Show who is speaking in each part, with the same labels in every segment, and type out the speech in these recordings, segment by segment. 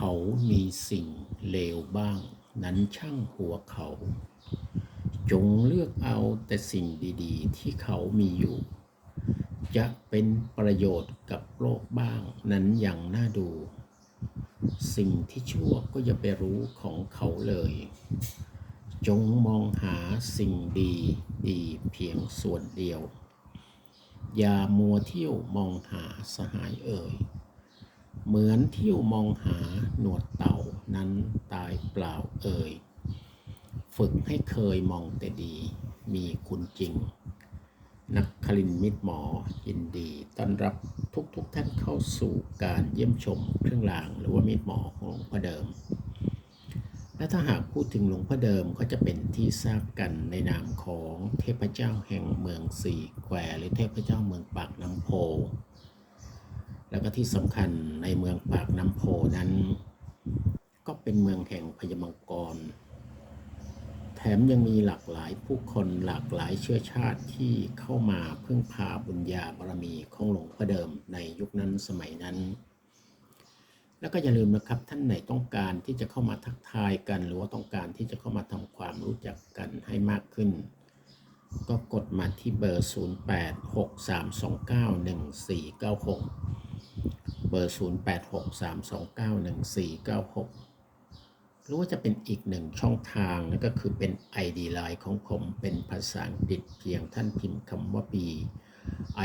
Speaker 1: เขามีสิ่งเลวบ้าง นั้นช่างหัวเขา จงเลือกเอาแต่สิ่งดีๆ ที่เขามีอยู่ จะเป็นประโยชน์กับโลกบ้างนั้นอย่างน่าดู สิ่งที่ชั่วก็อย่าไปรู้ของเขาเลย จงมองหาสิ่งดีดีเพียงส่วนเดียว อย่ามัวเที่ยวมองหาสหายเอ่ย เหมือนเที่ยวมองหาหนวดเต่านั้นตายเปล่าเอ่ย ฝึกให้เคยมองแต่ดี มีคุณจริง นักคลินมิตรหมอยินดี ต้อนรับทุกๆทท่านเข้าสู่การเยี่ยมชมเครื่องรางหรือว่ามิตรหมอของหลวงพ่อเดิม และถ้าหากพูดถึงหลวงพ่อเดิมก็จะเป็นที่ทราบกันในนามของเทพเจ้าแห่งเมืองสี่แควหรือเทพเจ้าเมืองปากน้ำโพ แล้วก็ที่สำคัญในเมืองปากน้ำโพนั้น ก็เป็นเมืองแห่งพญมังกร แถมยังมีหลากหลายผู้คนหลากหลายเชื้อชาติที่เข้ามาพึ่งพาบุญญาบารมีของหลวงพ่อเดิมในยุคนั้นสมัยนั้น แล้วก็อย่าลืมนะครับท่านไหนต้องการที่จะเข้ามาทักทายกันหรือว่าต้องการที่จะเข้ามาทำความรู้จักกันให้มากขึ้นก็กดมาที่เบอร์ 0863291496 เบอร์ 0863291496 หรือว่าจะเป็นอีกหนึ่งช่องทางนั่นก็คือเป็น ID Line ของผมเป็นภาษาอังกฤษเพียงท่านพิมพ์คำว่า B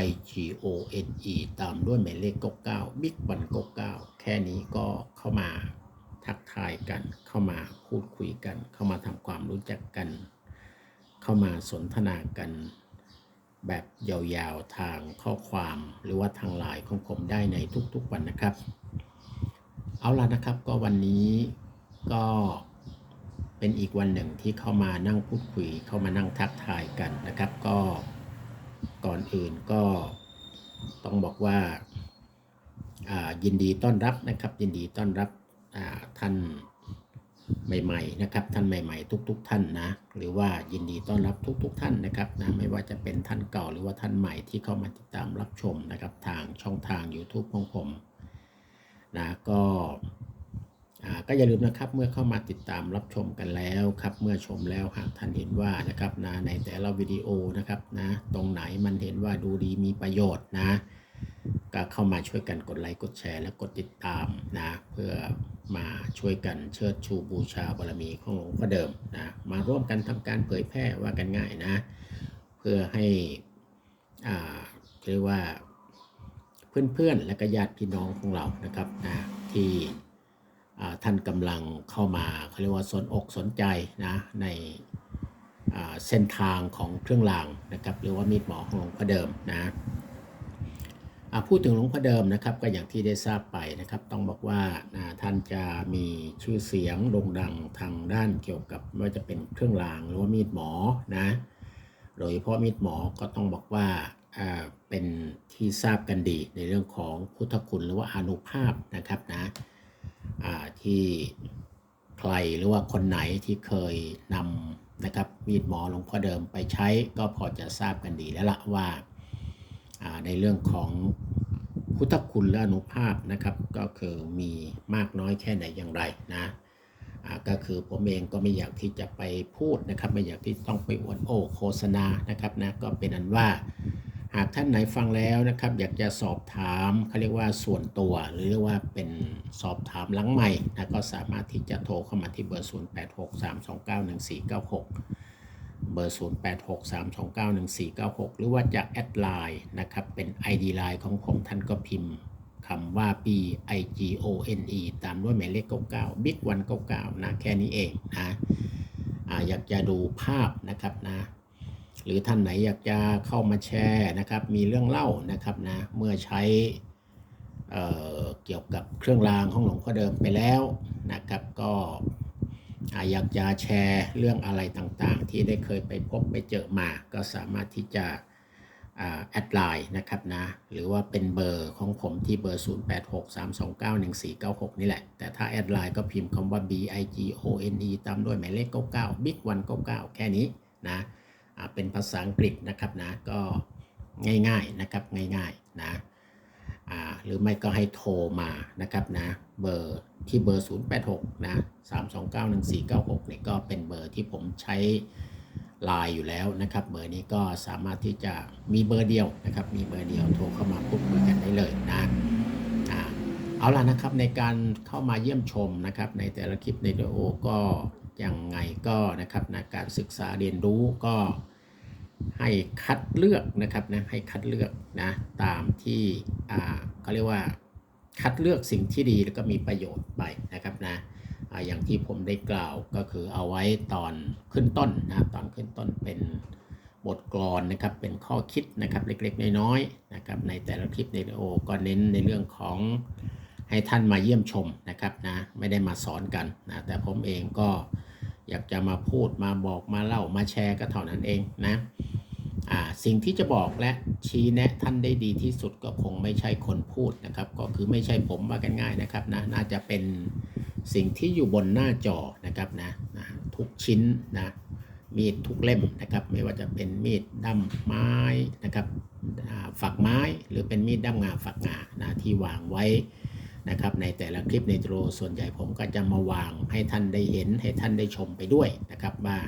Speaker 1: I G O N E ตามด้วยหมายเลข99 Big วัน99 แค่นี้ก็เข้ามาทักทายกัน เข้ามาพูดคุยกัน เข้ามาทำความรู้จักกัน เข้ามาสนทนากัน แบบยาวๆทางข้อความหรือว่าทางไลน์ของผมได้ในทุกๆวันนะครับ เอาล่ะนะครับก็วันนี้ก็เป็นอีกวันหนึ่งที่เข้ามานั่งพูดคุย เข้ามานั่งทักทายกันนะครับ ก็ก่อนอื่นก็ต้องบอกว่าายินดีต้อนรับนะครับ ยินดีต้อนรับท่าน ใหม่ๆนะครับท่านใหม่ๆ ทุกๆท่านนะหรือว่ายินดีต้อนรับทุกๆท่านนะครับนะไม่ว่าจะเป็นท่านเก่าหรือว่าท่านใหม่ที่เข้ามาติดตามรับชมนะครับทางช่องทาง YouTube ของผมนะก็อ่าก็อย่าลืมนะครับเมื่อเข้ามาติดตามรับชมกันแล้วครับเมื่อชมแล้วหากท่านเห็นว่านะครับนะในแต่ละวิดีโอนะครับนะตรงไหนมันเห็นว่าดูดีมีประโยชน์นะ ก็เข้ามาช่วยกันกดไลค์กดแชร์และกดติดตามนะเพื่อมาช่วยกันเชิดชูบูชาบารมีของหลวงพ่อเดิมนะมาร่วมกันทำการเผยแพร่ว่ากันง่ายนะ เพื่อให้อ่าเรียกว่าเพื่อนๆและก็ญาติพี่น้องของเรานะครับนะที่ท่านกำลังเข้ามาเขาเรียกว่าสนอกสนใจนะในเส้นทางของเครื่องรางนะครับหรือว่ามีดหมอของหลวงพ่อเดิมนะ พูดถึงหลวงพ่อเดิมนะครับก็อย่างที่ได้ทราบไปนะครับ ต้องบอกว่าท่านจะมีชื่อเสียงโด่งดังทางด้านเกี่ยวกับไม่ว่าจะเป็นเครื่องรางหรือว่ามีดหมอนะโดยเฉพาะมีดหมอก็ต้องบอกว่าเป็นที่ทราบกันดีในเรื่องของพุทธคุณหรือว่าอานุภาพนะครับนะที่ใครหรือว่าคนไหนที่เคยนำนะครับมีดหมอหลวงพ่อเดิมไปใช้ก็พอจะทราบกันดีแล้วละว่า ในเรื่องของพุทธคุณและอนุภาพนะครับก็คือมีมากน้อยแค่ไหนอย่างไรนะก็คือผมเองก็ไม่อยากที่จะไปพูดนะครับ ไม่อยากที่ต้องไปอวดโอ้โฆษณานะครับนะก็เป็นอันว่าหากท่านไหนฟังแล้วนะครับ อยากจะสอบถามเขาเรียกว่าส่วนตัว หรือเรียกว่าเป็นสอบถามหลังใหม่นะก็สามารถที่จะโทรเข้ามาที่เบอร์ 0863291496 เบอร์ 0863291496 หรือว่าจะแอดไลน์นะครับ เป็น ID ไลน์ของผมท่านก็พิมพ์คำว่า B I G O N E ตามด้วยหมายเลข99 Big 1 99นะแค่นี้เองนะอ่าอยากจะดูภาพนะครับนะ หรือท่านไหนอยากจะเข้ามาแชร์นะครับ มีเรื่องเล่านะครับนะ เมื่อใช้เอ่อเกี่ยวกับเครื่องรางของหลวงพ่อเดิมไปแล้วนะครับ ก็ อยากจะแชร์เรื่องอะไรต่างๆ ที่ได้เคยไปพบไปเจอมา ก็สามารถที่จะแอดไลน์นะครับนะ หรือว่าเป็นเบอร์ของผมที่เบอร์ 0863291496 นี่แหละ แต่ถ้าแอดไลน์ก็พิมพ์คำว่า B I G O N E ตามด้วยหมายเลข 99 Big 199 แค่นี้นะเป็นภาษาอังกฤษนะครับนะ ก็ง่ายๆนะครับง่ายๆนะ หรือไม่ก็ให้โทรมานะครับนะเบอร์ที่เบอร์ 086 นะ3291496เนี่ยก็เป็นเบอร์ที่ผมใช้ไลน์อยู่แล้วนะครับเบอร์นี้ก็สามารถที่จะมีเบอร์เดียวนะครับมีเบอร์เดียวโทรเข้ามาพูดคุยกันได้เลยนะเอาล่ะนะครับในการเข้ามาเยี่ยมชมนะครับในแต่ละคลิปในวิดีโอก็ยังไงก็นะครับนะการศึกษาเรียนรู้ก็ ให้คัดเลือกนะครับนะให้คัดเลือกนะตามที่อ่าเขาเรียกว่าคัดเลือกสิ่งที่ดีแล้วก็มีประโยชน์ไปนะครับนะอย่างที่ผมได้กล่าวก็คือเอาไว้ตอนขึ้นต้นนะตอนขึ้นต้นเป็นบทกลอนนะครับเป็นข้อคิดนะครับเล็กๆ น้อยๆนะครับในแต่ละคลิปในโอก็เน้นในเรื่องของให้ท่านมาเยี่ยมชมนะครับนะไม่ได้มาสอนกันนะแต่ผมเองก็ อยากจะมาพูดมาบอกมาเล่ามาแชร์ก็เท่านั้นเองนะสิ่งที่จะบอกและชี้แนะท่านได้ดีที่สุดก็คงไม่ใช่คนพูดนะครับ ก็คือไม่ใช่ผมว่ากันง่ายนะครับนะน่าจะเป็นสิ่งที่อยู่บนหน้าจอนะครับนะนะทุกชิ้นนะมีดทุกเล่มนะครับ ไม่ว่าจะเป็นมีดด้ามไม้นะครับฝักไม้หรือเป็นมีดด้ามงาฝักงานะที่วางไว้ นะครับในแต่ละคลิปในโตรส่วนใหญ่ผมก็จะมาวางให้ท่านได้เห็นให้ท่านได้ชมไปด้วยนะครับว่า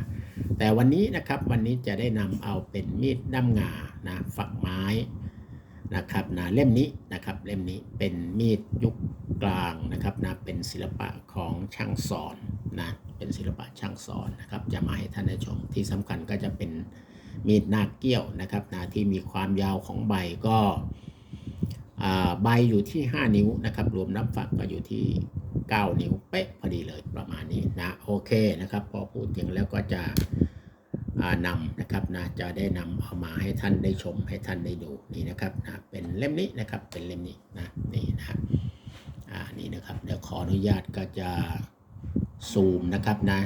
Speaker 1: แต่วันนี้นะครับวันนี้จะได้นำเอาเป็นมีดด้ามงานะฝักไม้นะครับนะเล่มนี้นะครับเล่มนี้เป็นมีดยุคกลางนะครับนะเป็นศิลปะของช่างสอนนะเป็นศิลปะช่างสอนนะครับจะมาให้ท่านได้ชมที่สำคัญก็จะเป็นมีดนาเกี้ยวนะครับนะที่มีความยาวของใบก็ ใบอยู่ที่ 5 นิ้วนะครับ รวมน้ำฝักก็อยู่ที่ 9 นิ้วเป๊ะพอดีเลยประมาณนี้นะโอเคนะครับ พอพูดถึงแล้วก็จะนำนะครับนะจะได้นำเอามาให้ท่านได้ชมให้ท่านได้ดูนี่นะครับนะเป็นเล่มนี้นะครับเป็นเล่มนี้นะนี่นะอ่านี่นะครับเดี๋ยวขออนุญาตก็จะซูมนะครับนะ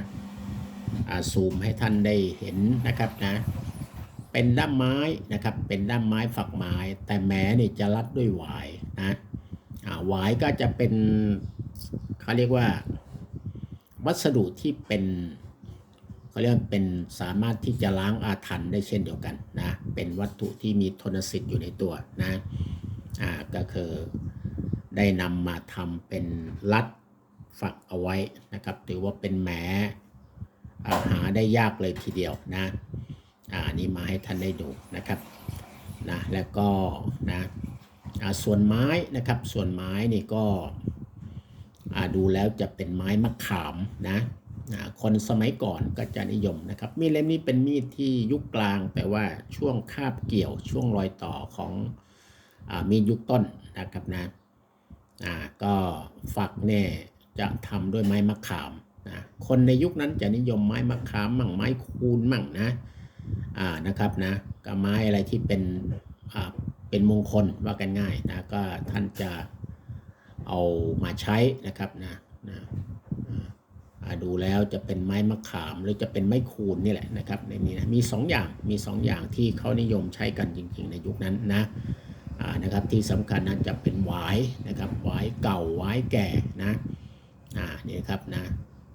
Speaker 1: ซูมให้ท่านได้เห็นนะครับนะ เป็นด้ามไม้นะครับ เป็นด้ามไม้ฝักไม้ แต่แม้นี่จะรัดด้วยหวายนะหวายก็จะเป็นเขาเรียกว่า วัสดุที่เป็นเขาเรียกเป็นสามารถที่จะล้างอาถรรพ์ได้เช่นเดียวกันนะเป็นวัตถุที่มีทนสิทธิ์อยู่ในตัวนะอ่าก็คือได้นำมาทำเป็นรัดฝักเอาไว้นะครับ ถือว่าเป็นแหมอาหาได้ยากเลยทีเดียวนะ อ่านี่มาให้ท่านได้ดูนะครับนะแล้วก็นะส่วนไม้นะครับ ส่วนไม้นี่ก็ดูแล้วจะเป็นไม้มะขามนะคนสมัยก่อนก็จะนิยมนะครับ มีดเล่มนี้เป็นมีดที่ยุคกลางแต่ว่าช่วงคาบเกี่ยวช่วงรอยต่อของอมีดยุคต้นนะครับนะก็ฝักเนี่ยจะทำด้วยไม้มะขามนะคนในยุคนั้นจะนิยมไม้มะขามมั่งไม้คูนมั่งนะ นะครับนะกับไม้อะไรที่เป็นเป็นมงคลว่ากันง่ายนะก็ท่านจะเอามาใช้นะครับนะนะดูแล้วจะเป็นไม้มะขามหรือจะเป็นไม้คูนนี่แหละนะครับในนี้นะมี2ออย่างมี2ออย่างที่เขานิยมใช้กันจริง ๆ ในยุคนั้นนะอ่านะครับที่สำคัญนั้นจะเป็นหวายนะครับหวายเก่าหวายแก่นะอ่านี่ครับนะ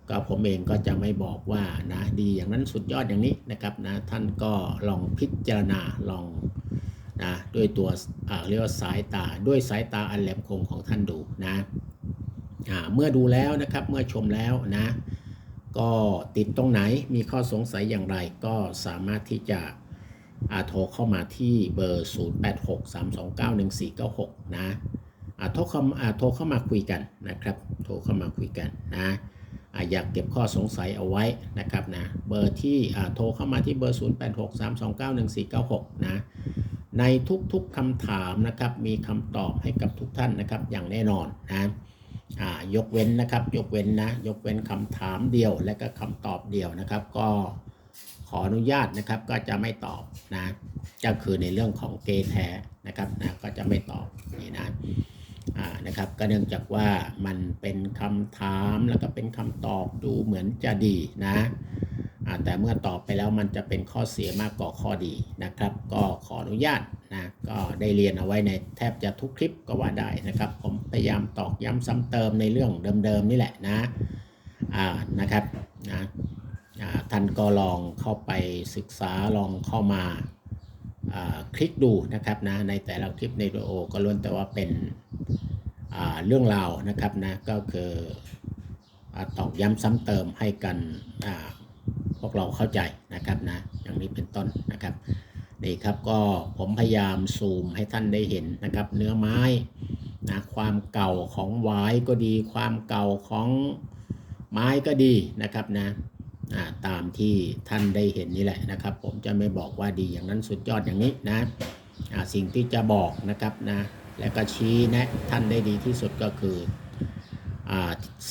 Speaker 1: ก็ผมเองก็จะไม่บอกว่านะดีอย่างนั้นสุดยอดอย่างนี้นะครับนะท่านก็ลองพิจารณาลองนะด้วยตัวเรียกว่าสายตาด้วยสายตาอันแหลมคมของท่านดูนะเมื่อดูแล้วนะครับเมื่อชมแล้วนะก็ติดตรงไหนมีข้อสงสัยอย่างไรก็สามารถที่จะโทรเข้ามาที่เบอร์ 0863291496 นะอ่าโทรเข้าอ่าโทรเข้ามาคุยกันนะครับ โทรเข้ามาคุยกันนะ อยากเก็บข้อสงสัยเอาไว้นะครับนะเบอร์ที่โทรเข้ามาที่เบอร์ 0863291496 นะในทุกๆคำถามนะครับมีคำตอบให้กับทุกท่านนะครับอย่างแน่นอนนะยกเว้นนะครับยกเว้นนะยกเว้นคำถามเดียวและก็คำตอบเดียวนะครับ ก็ขออนุญาตนะครับก็จะไม่ตอบนะก็คือในเรื่องของเกย์แท้นะครับนะก็จะไม่ตอบนี่นะ นะครับก็เนื่องจากว่ามันเป็นคำถามแล้วก็เป็นคำตอบดูเหมือนจะดีนะแต่เมื่อตอบไปแล้วมันจะเป็นข้อเสียมากกว่าข้อดีนะครับ ก็ขออนุญาตนะก็ได้เรียนเอาไว้ในแทบจะทุกคลิปก็ว่าได้นะครับ ผมพยายามตอกย้ำซ้ำเติมในเรื่องเดิมๆนี่แหละนะนะครับนะท่านก็ลองเข้าไปศึกษาลองเข้ามาคลิกดูนะครับนะในแต่ละคลิปในวิดีโอก็ล้วนแต่ว่าเป็น เรื่องราวนะครับนะก็คืออตอกย้ำซ้ำเติมให้กันพวกเราเข้าใจนะครับนะอย่างนี้เป็นต้นนะครับนี่ครับก็ผมพยายามซูมให้ท่านได้เห็นนะครับ เนื้อไม้นะความเก่าของวายก็ดี ความเก่าของไม้ก็ดีนะครับนะตามที่ท่านได้เห็นนี่แหละนะครับ ผมจะไม่บอกว่าดีอย่างนั้นสุดยอดอย่างนี้นะสิ่งที่จะบอกนะครับนะ และก็ชี้แนะท่านได้ดีที่สุดก็คืออ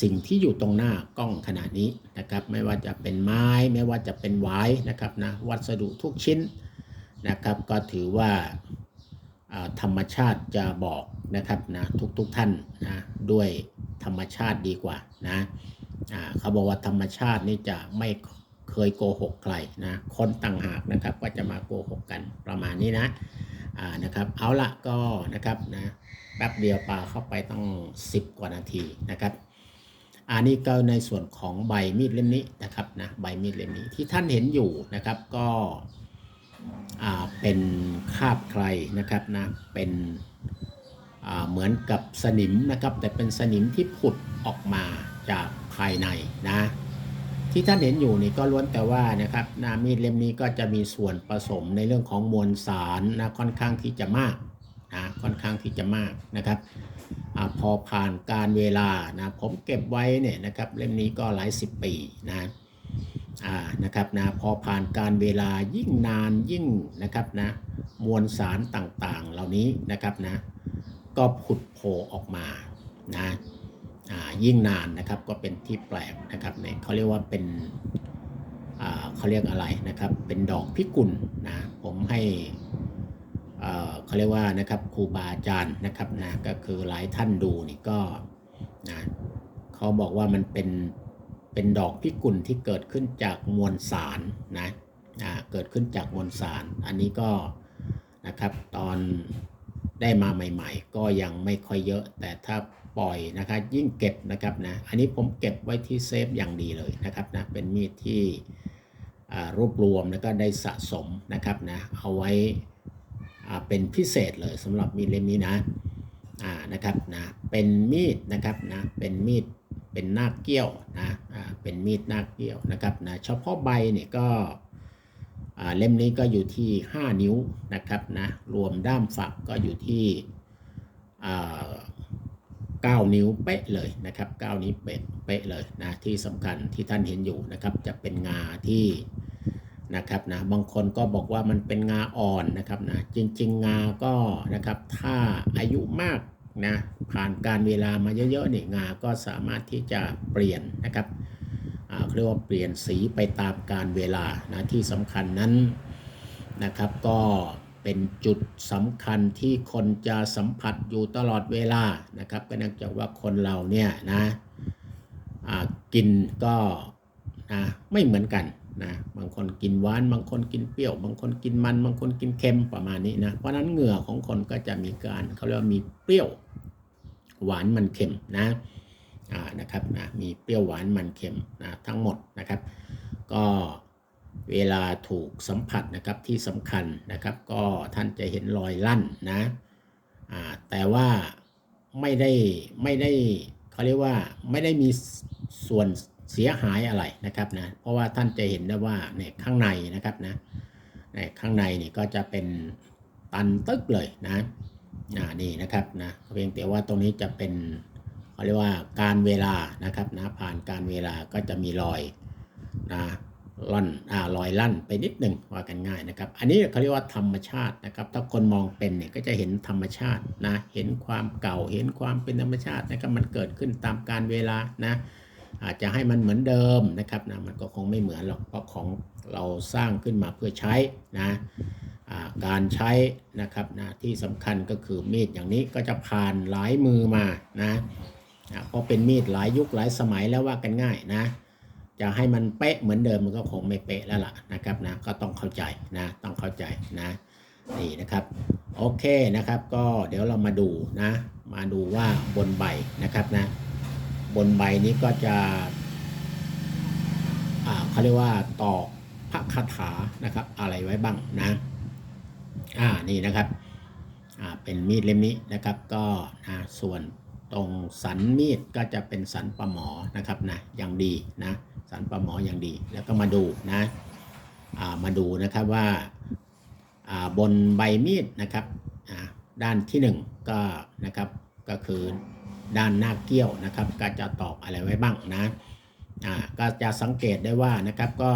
Speaker 1: สิ่งที่อยู่ตรงหน้ากล้องขนาดนี้นะครับ ไม่ว่าจะเป็นไม้ ไม่ว่าจะเป็นไว้นะครับนะวัสดุทุกชิ้นนะครับ ก็ถือว่าธรรมชาติจะบอกนะครับนะทุกๆท่านนะด้วยธรรมชาติดีกว่านะเขาบอกว่าธรรมชาตินี่จะไม่เคยโกหกใครนะคนต่างหากนะครับ ก็จะมาโกหกกันประมาณนี้นะ อ่านะครับเอาละก็นะครับนะแป๊บเดียวปลาเข้าไปต้อง 10 กว่านาทีนะครับอันนี้ก็ในส่วนของใบมีดเล่มนี้นะครับนะใบมีดเล่มนี้ที่ท่านเห็นอยู่นะครับก็อ่าเป็นคาบใครนะครับนะเป็นอ่าเหมือนกับสนิมนะครับ แต่เป็นสนิมที่ผุดออกมาจากภายในนะ ที่ท่านเห็นอยู่นี่ก็ล้วนแต่ว่านะครับนามีดเล่มนี้ก็จะมีส่วนผสมในเรื่องของมวลสารนะค่อนข้างที่จะมากนะค่อนข้างที่จะมากนะครับอพอผ่านการเวลานะผมเก็บไว้เนี่ยนะครับเล่มนี้ก็หลายสิบปีนะนะครับนะพอผ่านการเวลายิ่งนานยิ่งนะครับนะมวลสารต่างๆเหล่านี้นะครับนะก็ผุดโผล่ออกมานะ ยิ่งนานนะครับก็เป็นที่แปลกนะครับเนี่ยเขาเรียกว่าเป็นเขาเรียกอะไรนะครับ เป็นดอกพิกุลนะผมให้เขาเรียกว่านะครับครูบาอาจารย์นะครับนะก็คือหลายท่านดูนี่ก็นะเขาบอกว่ามันเป็นเป็นดอกพิกุลที่เกิดขึ้นจากมวลสารนะเกิดขึ้นจากมวลสาร อันนี้ก็นะครับตอนได้มาใหม่ ๆ ก็ยังไม่ค่อยเยอะแต่ถ้า ปล่อยนะครับยิ่งเก็บนะครับนะอันนี้ผมเก็บไว้ที่เซฟอย่างดีเลยนะครับนะเป็นมีดที่รวบรวมแล้วก็ได้สะสมนะครับนะเอาไว้เป็นพิเศษเลยสำหรับมีดเล่มนี้นะนะครับนะเป็นมีดนะครับนะเป็นมีดเป็นหน้าเกี้ยวนะเป็นมีดหน้าเกี้ยวนะครับนะเฉพาะใบเนี่ยก็เล่มนี้ก็อยู่ที่ 5 นิ้วนะครับนะรวมด้ามฝักก็อยู่ที่ 9 นิ้วเป๊ะเลยนะครับ 9 นิ้วเป๊ะเป๊ะเลยนะที่สำคัญที่ท่านเห็นอยู่นะครับ จะเป็นงาที่นะครับนะบางคนก็บอกว่ามันเป็นงาอ่อนนะครับนะจริง ๆ งาก็นะครับถ้าอายุมากนะผ่านการเวลามาเยอะๆนี่งาก็สามารถที่จะเปลี่ยนนะครับเขาเรียกว่าเปลี่ยนสีไปตามการเวลานะที่สำคัญนั้นนะครับก็ เป็นจุดสำคัญที่คนจะสัมผัสอยู่ตลอดเวลานะครับ ก็เนื่องจากว่าคนเราเนี่ยนะกินก็นะไม่เหมือนกันนะบางคนกินหวาน บางคนกินเปรี้ยว บางคนกินมัน บางคนกินเค็มประมาณนี้นะเพราะนั้นเหงื่อของคนก็จะมีการเขาเรียกว่ามีเปรี้ยวหวานมันเค็มนะนะครับนะมีเปรี้ยวหวานมันเค็มนะทั้งหมดนะครับ ก็ เวลาถูกสัมผัสนะครับที่สำคัญนะครับ ก็ท่านจะเห็นรอยลั่นนะแต่ว่าไม่ได้ไม่ได้เขาเรียกว่าไม่ได้มีส่วนเสียหายอะไรนะครับนะเพราะว่าท่านจะเห็นได้ว่าเนี่ยข้างในนะครับนะในข้างในนี่ก็จะเป็นตันตึกเลยนะอ่านี่นะครับนะเพียงแต่ว่าตรงนี้จะเป็นเขาเรียกว่าการเวลานะครับนะผ่านการเวลาก็จะมีรอยนะ ล่อนอ่ารอยลั่นไปนิดหนึ่งว่ากันง่ายนะครับ อันนี้เขาเรียกว่าธรรมชาตินะครับ ถ้าคนมองเป็นเนี่ยก็จะเห็นธรรมชาตินะ เห็นความเก่า เห็นความเป็นธรรมชาตินะครับ มันเกิดขึ้นตามการเวลานะ อาจจะให้มันเหมือนเดิมนะครับนะ มันก็คงไม่เหมือนหรอก เพราะของเราสร้างขึ้นมาเพื่อใช้นะการใช้นะครับนะที่สำคัญก็คือมีดอย่างนี้ก็จะผ่านหลายมือมานะนะเพราะเป็นมีดหลายยุคหลายสมัยแล้วว่ากันง่ายนะ จะให้มันเป๊ะเหมือนเดิมมันก็คงไม่เป๊ะแล้วล่ะนะครับนะก็ต้องเข้าใจนะต้องเข้าใจนะนี่นะครับโอเคนะครับ ก็เดี๋ยวเรามาดูนะ มาดูว่าบนใบนะครับนะ บนใบนี้ก็จะอ่าเขาเรียกว่าตอกพระคาถานะครับ อะไรไว้บ้างนะอ่านี่นะครับอ่าเป็นมีดเล่มนี้นะครับ ก็นะส่วน ตรงสันมีดก็จะเป็นสันปลาหมอนะครับนะอย่างดีนะสันปลาหมออย่างดี แล้วก็มาดูนะามาดูนะครับว่าาบนใบมีดนะครับด้านที่หนึ่งก็นะครับก็คือด้านหน้าเกี้ยวนะครับก็จะตอกอะไรไว้บ้างนะก็จะสังเกตได้ว่านะครับก็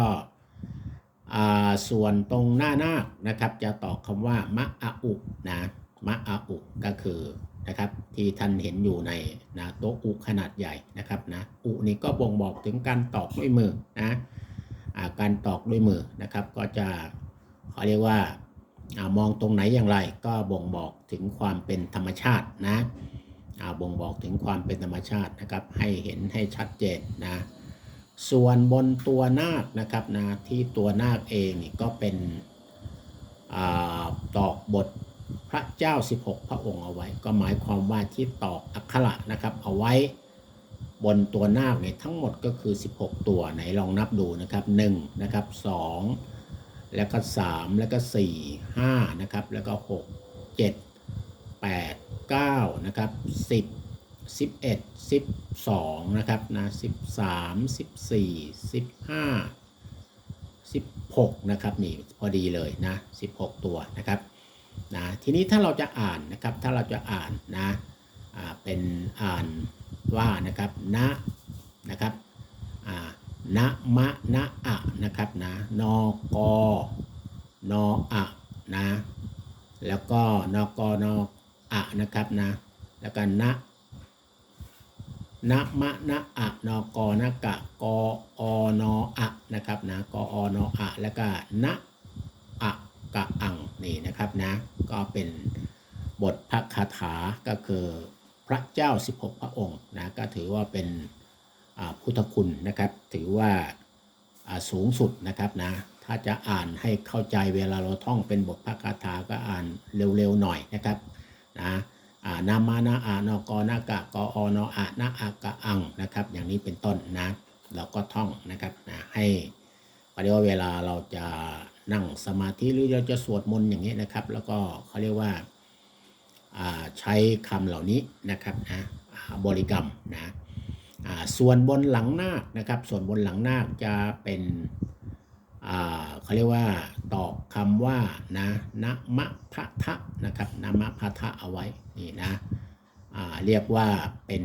Speaker 1: ส่วนตรงหน้านาคนะครับจะตอกคำว่ามะอาอุนะมะอาอุก็คือ นะครับที่ท่านเห็นอยู่ในนะโต๊ะอุขนาดใหญ่นะครับนะอุนี่ก็บ่งบอกถึงการตอกด้วยมือนะอาการตอกด้วยมือนะครับ ก็จะเขาเรียกว่าอมองตรงไหนอย่างไร ก็บ่งบอกถึงความเป็นธรรมชาตินะบ่งบอกถึงความเป็นธรรมชาตินะครับ ให้เห็นให้ชัดเจนนะส่วนบนตัวนาคนะครับนะที่ตัวนาคเองนี่ก็เป็นอตอกบท พระเจ้า 16 พระองค์เอาไว้ ก็หมายความว่าที่ตอกอักขระนะครับ เอาไว้บนตัวนาคเนี่ยทั้งหมดก็คือ 16 ตัวไหนลองนับดูนะครับ1นะครับ2 แล้วก็ 3 แล้วก็ 4 5นะครับแล้วก็ 6 7 8 9นะครับ10 11 12นะครับนะ13 14 15 16นะครับนี่พอดีเลยนะ 16 ตัวนะครับ นะทีนี้ถ้าเราจะอ่านนะครับถ้าเราจะอ่านนะเป็นอ่านว่านะครับนะนะครับนะมะนะอะนะครับนะนกนอะนะแล้วก็นกนอะนะครับนะแล้วก็นะนะมะนะอะนกนะกะกออนอะนะครับนะกออนอะแล้วก็นะอะ กะอังนี่นะครับนะก็เป็นบทพระคาถาก็คือพระเจ้า 16 พระองค์นะก็ถือว่าเป็นพุทธคุณนะครับ ถือว่าสูงสุดนะครับนะถ้าจะอ่านให้เข้าใจเวลาเราท่องเป็นบทพระคาถาก็อ่านเร็วๆหน่อยนะครับนะนามานาอานกนากะกออนอะนาอากะอังนะครับ อย่างนี้เป็นต้นนะเราก็ท่องนะครับนะให้เขาเรียกว่าเวลาเราจะ นั่งสมาธิหรือเราจะสวดมนต์อย่างนี้นะครับ แล้วก็เขาเรียกว่าาใช้คำเหล่านี้นะครับนะบริกรรมนะส่วนบนหลังนาคนะครับ ส่วนบนหลังนาคจะเป็นเขาเรียกว่าตอกคำว่านะนะมะพะทะนะครับนะมะพะทะเอาไว้นี่นะเรียกว่าเป็น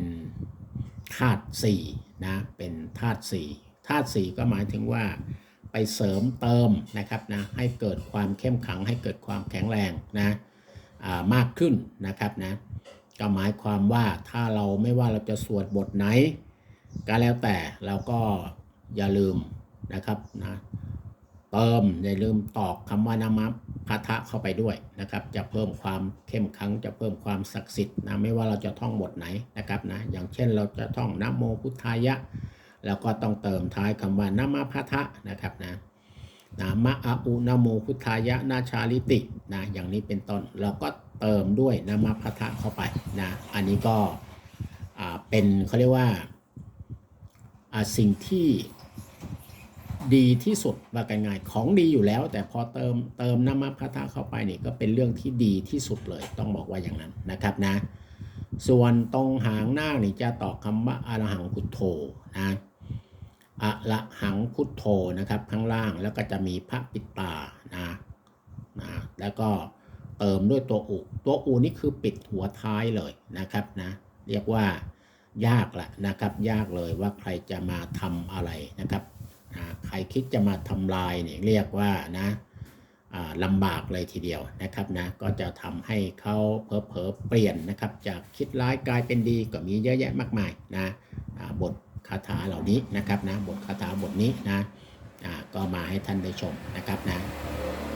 Speaker 1: ธาตุสี่นะเป็นธาตุสี่ธาตุสี่ก็หมายถึงว่า ไปเสริมเติมนะครับนะให้เกิดความเข้มขังให้เกิดความแข็งแรงนะามากขึ้นนะครับนะก็หมายความว่าถ้าเราไม่ว่าเราจะสวดบทไหน ก็แล้วแต่เราก็อย่าลืมนะครับนะเติมอย่าลืมตอกคำว่านามัพะทะเข้าไปด้วยนะครับ จะเพิ่มความเข้มขังจะเพิ่มความศักดิ์สิทธิ์นะไม่ว่าเราจะท่องบทไหนนะครับนะอย่างเช่นเราจะท่องนะโมพุทธายะ แล้วก็ต้องเติมท้ายคำว่านามาพะทะนะครับนะนะมะอาอุนะโมพุทธายะนาชาลิตินะอย่างนี้เป็นต้นเราก็เติมด้วยนามาพะทะเข้าไปนะอันนี้ก็เป็นเขาเรียกว่าสิ่งที่ดีที่สุดว่ากันง่ายของดีอยู่แล้ว แต่พอเติมเติมน้ำมันพัทะเข้าไปนี่ก็เป็นเรื่องที่ดีที่สุดเลย ต้องบอกว่าอย่างนั้นนะครับนะ ส่วนตรงหางหน้านี่จะต่อคำว่าอรหังพุทโธนะอะระหังพุทโธนะครับ ข้างล่างแล้วก็จะมีพระปิตานะนะแล้วก็เติมด้วยตัวอุ ตัวอุนี่คือปิดหัวท้ายเลยนะครับนะเรียกว่ายากแหละนะครับ ยากเลยว่าใครจะมาทำอะไรนะครับอ่าใครคิดจะมาทำลายเนี่ยเรียกว่านะ ลำบากเลยทีเดียวนะครับนะก็จะทำให้เขาเพอเพอเปลี่ยนนะครับ จากคิดร้ายกลายเป็นดีก็มีเยอะแยะมากมายนะบทคาถาเหล่านี้นะครับนะบทคาถาบทนี้นะก็มาให้ท่านได้ชมนะครับนะ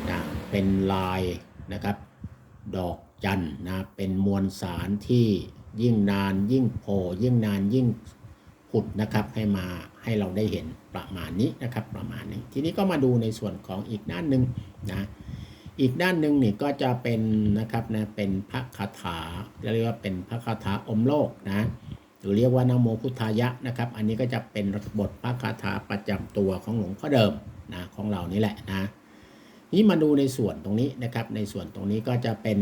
Speaker 1: นะเป็นลายนะครับดอกจันนะเป็นมวลสารที่ยิ่งนานยิ่งโผล่ยิ่งนานยิ่ง ผุดนะครับให้มาให้เราได้เห็นประมาณนี้นะครับประมาณนี้ ทีนี้ก็มาดูในส่วนของอีกด้านหนึ่งนะอีกด้านหนึ่งนี่ก็จะเป็นนะครับนะเป็นพระคาถาเรียกว่าเป็นพระคาถาอมโลกนะหรือเรียกว่านโมพุทธายะนะครับ อันนี้ก็จะเป็นบทพระคาถาประจำตัวของหลวงพ่อเดิมนะของเรานี่แหละนะนี่มาดูในส่วนตรงนี้นะครับ ในส่วนตรงนี้ก็จะเป็น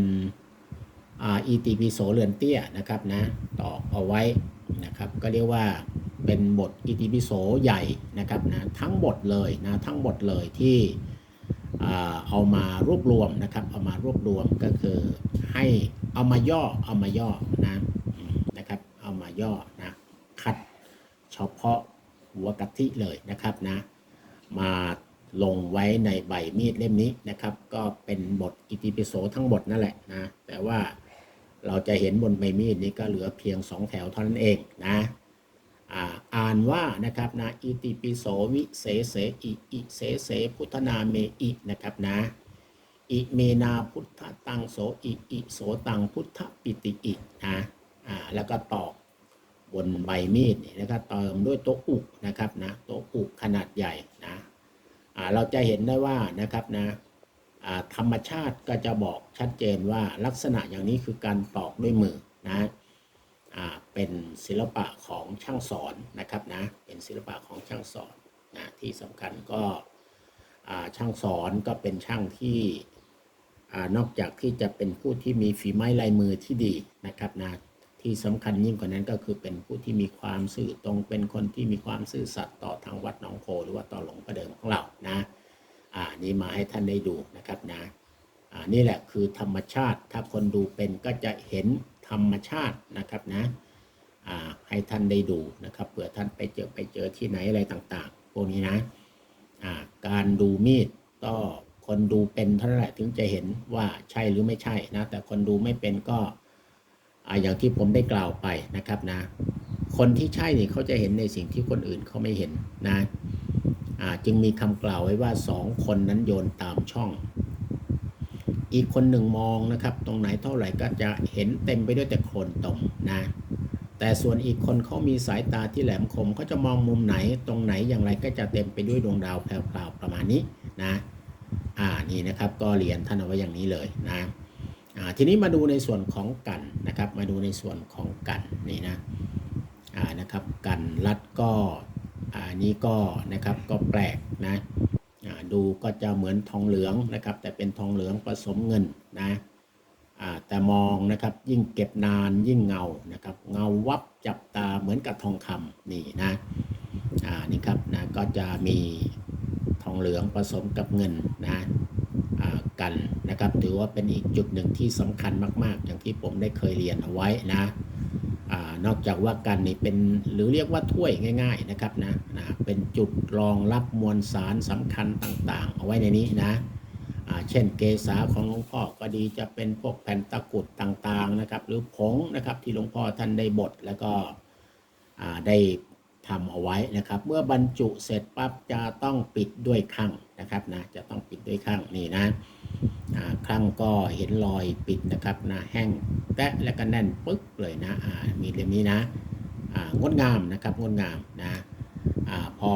Speaker 1: อ่า ETPISO เรือนเตี้ยนะครับนะตอกเอาไว้นะครับ ก็เรียกว่า เป็นบท ETPISO ใหญ่นะครับนะทั้งบทเลยนะทั้งบทเลยที่เอามารวบรวมนะครับ เอามารวบรวมก็คือให้เอามาย่อเอามาย่อนะนะครับ เอามาย่อนะคัดเฉพาะหัวกะทิเลยนะครับนะมาลงไว้ในใบมีดเล่มนี้นะครับ ก็เป็นบทอิติปิโสทั้งหมดนั่นแหละนะแต่ว่าเราจะเห็นบนใบมีดนี้ก็เหลือเพียงสองแถวเท่านั้นเองนะ อ่านว่านะครับนะอิติปิโสวิเสเสอิอิเสเสพุทธนาเมอินะครับนะอิเมนาพุทธตังโสอิอิโสตังพุทธปิติอินะอ่าแล้วก็ตอกบนใบมีดนี่นะครับเติมด้วยโต๊ะอุกนะครับนะโต๊ะอุกขนาดใหญ่นะอ่าเราจะเห็นได้ว่านะครับนะอ่าธรรมชาติก็จะบอกชัดเจนว่าลักษณะอย่างนี้คือการตอกด้วยมือนะ เป็นศิลปะของช่างสอนนะครับนะเป็นศิลปะของช่างสอนนะที่สำคัญก็ช่างสอนก็เป็นช่างที่อนอกจากที่จะเป็นผู้ที่มีฝีไม้ลายมือที่ดีนะครับนะที่สำคัญยิ่งกว่านั้นก็คือเป็นผู้ที่มีความซื่อตรงเป็นคนที่มีความซื่อสัตย์ต่อทางวัดหนองโพหรือว่าต่อหลวงประเดิมของเรานะอ่านี่มาให้ท่านได้ดูนะครับนะอ่านี่แหละคือธรรมชาติ ถ้าคนดูเป็นก็จะเห็น ธรรมชาตินะครับนะให้ท่านได้ดูนะครับเผื่อท่านไปเจอไปเจอที่ไหนอะไรต่างๆพวกนี้นะการดูมีดก็คนดูเป็นเท่านั้นแหละถึงจะเห็นว่าใช่หรือไม่ใช่นะแต่คนดูไม่เป็นก็ออย่างที่ผมได้กล่าวไปนะครับนะ คนที่ใช่นี่เขาจะเห็นในสิ่งที่คนอื่นเขาไม่เห็นนะจึงมีคำกล่าวไว้ว่าสองคนนั้นโยนตามช่อง อีกคนหนึ่งมองนะครับ ตรงไหนเท่าไหร่ก็จะเห็นเต็มไปด้วยแต่โคลนตมนะ แต่ส่วนอีกคนเขามีสายตาที่แหลมคมเขาจะมองมุมไหนตรงไหนอย่างไรก็จะเต็มไปด้วยดวงดาวแพรวๆประมาณนี้นะ อ่านี่นะครับก็เรียนท่านเอาไว้อย่างนี้เลยนะอ่าทีนี้มาดูในส่วนของกันนะครับ มาดูในส่วนของกันนี่นะอ่านะครับกันรัดก็อ่านี้ก็นะครับก็แปลกนะอ ดูก็จะเหมือนทองเหลืองนะครับ แต่เป็นทองเหลืองผสมเงินนะแต่มองนะครับยิ่งเก็บนานยิ่งเงานะครับ เงาวับจับตาเหมือนกับทองคำนี่นะนี่ครับนะก็จะมีทองเหลืองผสมกับเงินนะกันนะครับ ถือว่าเป็นอีกจุดหนึ่งที่สำคัญมาก ๆ อย่างที่ผมได้เคยเรียนเอาไว้นะ อนอกจากว่ากันนี่เป็นหรือเรียกว่าถ้วยง่าย ๆนะครับนะนะเป็นจุดรองรับมวลสารสำคัญต่างๆ เอาไว้ในนี้นะเช่นเกษาของหลวงพ่อก็ดีจะเป็นพวกแผ่นตะกุดต่างๆนะครับ หรือผงนะครับที่หลวงพ่อท่านได้บดแล้วก็ได้ทำเอาไว้นะครับ เมื่อบรรจุเสร็จปั๊บจะต้องปิดด้วยข้าง นะครับนะจะต้องปิดด้วยข้างนี่นะอ่าครั้งก็เห็นรอยปิดนะครับนะแห้งแตะแล้วก็แน่นปึ๊กเลยนะมีเล่มนี้นะงดงามนะครับงดงามนะอพอ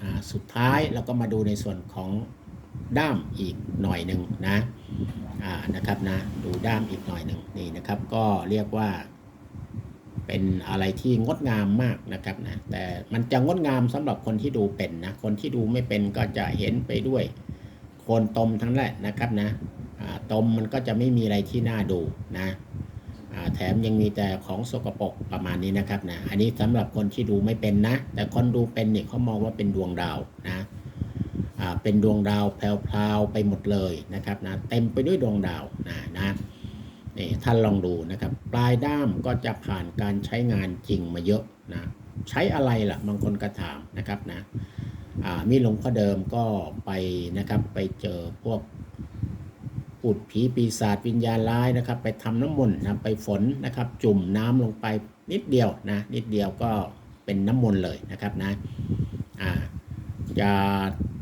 Speaker 1: อสุดท้ายเราก็มาดูในส่วนของด้ามอีกหน่อยหนึ่งนะนะครับนะดูด้ามอีกหน่อยหนึ่งนี่นะครับก็เรียกว่า เป็นอะไรที่งดงามมากนะครับนะแต่มันจะงดงามสำหรับคนที่ดูเป็นนะคนที่ดูไม่เป็นก็จะเห็นไปด้วยโคนตมทั้งแหละนะครับนะตมมันก็จะไม่มีอะไรที่น่าดูนะแถมยังมีแต่ของสกปรกประมาณนี้นะครับนะอันนี้สำหรับคนที่ดูไม่เป็นนะ แต่คนดูเป็นเนี่ยเขามองว่าเป็นดวงดาวนะเป็นดวงดาวแพรวๆไปหมดเลยนะครับนะเต็มไปด้วยดวงดาวนะนะ นี่ท่านลองดูนะครับ ปลายด้ามก็จะผ่านการใช้งานจริงมาเยอะนะใช้อะไรล่ะบางคนก็ถามนะครับนะมีหลวงพ่อเดิมก็ไปนะครับไปเจอพวกปุดผีปีศาจวิญญาณร้ายนะครับ ไปทำน้ำมนต์นะไปฝนนะครับ จุ่มน้ำลงไปนิดเดียวนะนิดเดียวก็เป็นน้ำมนต์เลยนะครับนะอ่า จะ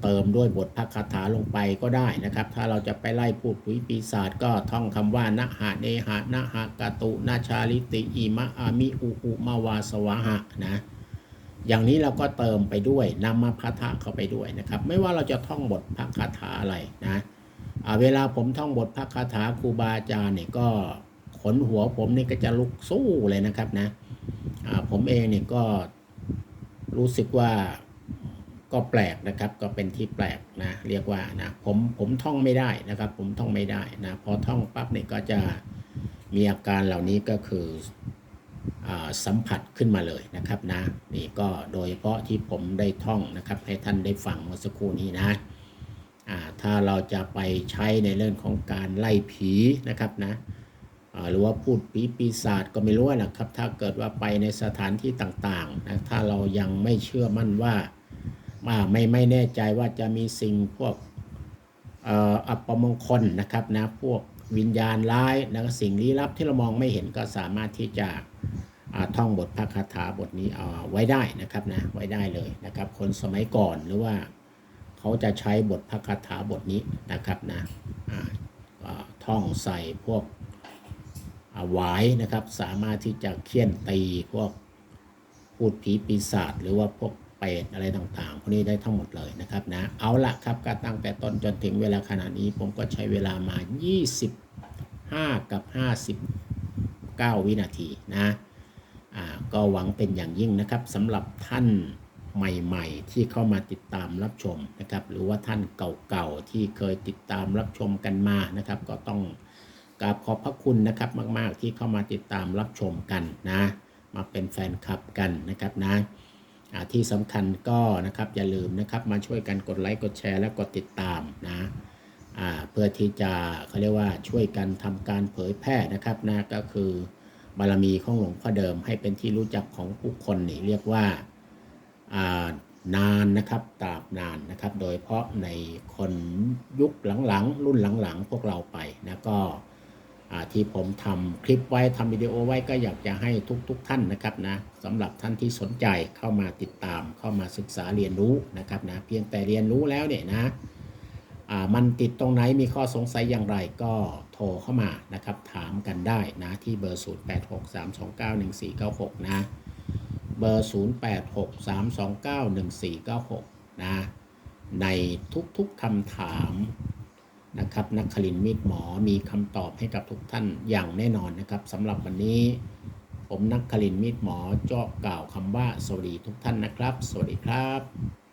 Speaker 1: เติมด้วยบทพระคาถาลงไปก็ได้นะครับ ถ้าเราจะไปไล่พูดผีปีศาจก็ท่องคำว่านะหะเนหะนะหะกะตุนาชาลิติอิมะอามิอุอุมาวาสวะหะนะอย่างนี้เราก็เติมไปด้วยนำมาพะทะเข้าไปด้วยนะครับ ไม่ว่าเราจะท่องบทพระคาถาอะไรนะเวลาผมท่องบทพระคาถาครูบาอาจารย์เนี่ยก็ขนหัวผมนี่ก็จะลุกสู้เลยนะครับนะผมเองเนี่ยก็รู้สึกว่า ก็แปลกนะครับก็เป็นที่แปลกนะเรียกว่านะผมผมท่องไม่ได้นะครับ ผมท่องไม่ได้นะพอท่องปั๊บเนี่ยก็จะมีอาการเหล่านี้ก็คืออสัมผัสขึ้นมาเลยนะครับนะนี่ก็โดยเฉพาะที่ผมได้ท่องนะครับ ให้ท่านได้ฟังเมื่อสักครู่นี้นะถ้าเราจะไปใช้ในเรื่องของการไล่ผีนะครับนะหรือว่าพูดผีปีศาจก็ไม่รู้นะครับ ถ้าเกิดว่าไปในสถานที่ต่างๆนะถ้าเรายังไม่เชื่อมั่นว่า ไม่ไม่แน่ใจว่าจะมีสิ่งพวกอัปมงคลนะครับนะพวกวิญญาณร้ายนะสิ่งลี้ลับที่เรามองไม่เห็นก็สามารถที่จะท่องบทพระคาถาบทนี้เอาไว้ได้นะครับนะไว้ได้เลยนะครับ คนสมัยก่อนหรือว่าเขาจะใช้บทพระคาถาบทนี้นะครับนะท่องใส่พวกหวายนะครับ สามารถที่จะเคี่ยนตีพวกพูดผีปีศาจหรือว่าพวก เปรตอะไรต่างๆ พวกนี้ได้ทั้งหมดเลยนะครับนะ เอาละครับก็ตั้งแต่ต้นจนถึงเวลาขณะนี้ผมก็ใช้เวลามา 25 กับ 59 วินาทีนะอ่าก็หวังเป็นอย่างยิ่งนะครับสำหรับท่านใหม่ ๆ ที่เข้ามาติดตามรับชมนะครับ หรือว่าท่านเก่าๆที่เคยติดตามรับชมกันมานะครับ ก็ต้องกราบขอบพระคุณนะครับมาก ๆ ที่เข้ามาติดตามรับชมกันนะ มาเป็นแฟนคลับกันนะครับนะ ที่สำคัญก็นะครับอย่าลืมนะครับมาช่วยกันกดไลค์กดแชร์และกดติดตามนะเพื่อที่จะเขาเรียกว่าช่วยกันทำการเผยแพร่นะครับนะก็คือบารมีของหลวงพ่อเดิมให้เป็นที่รู้จักของผู้คนนี่เรียกว่าานานนะครับตราบนานนะครับ โดยเฉพาะในคนยุคหลังๆ รุ่นหลังๆ พวกเราไปนะก็ ที่ผมทำคลิปไว้ทำวิดีโอไว้ก็อยากจะให้ทุกๆทท่านนะครับนะสำหรับท่านที่สนใจเข้ามาติดตามเข้ามาศึกษาเรียนรู้นะครับนะเพียงแต่เรียนรู้แล้วเนี่ยนะมันติดตรงไหนมีข้อสงสัยอย่างไรก็โทรเข้ามานะครับถามกันได้นะที่เบอร์ 0863291496 นะเบอร์ 0863291496 นะในทุกๆคำถาม นะครับนักคลินมีดหมอมีคำตอบให้กับทุกท่านอย่างแน่นอนนะครับสำหรับวันนี้ ผมนักคลินมีดหมอเจาะกล่าวคำว่าสวัสดีทุกท่านนะครับ สวัสดีครับ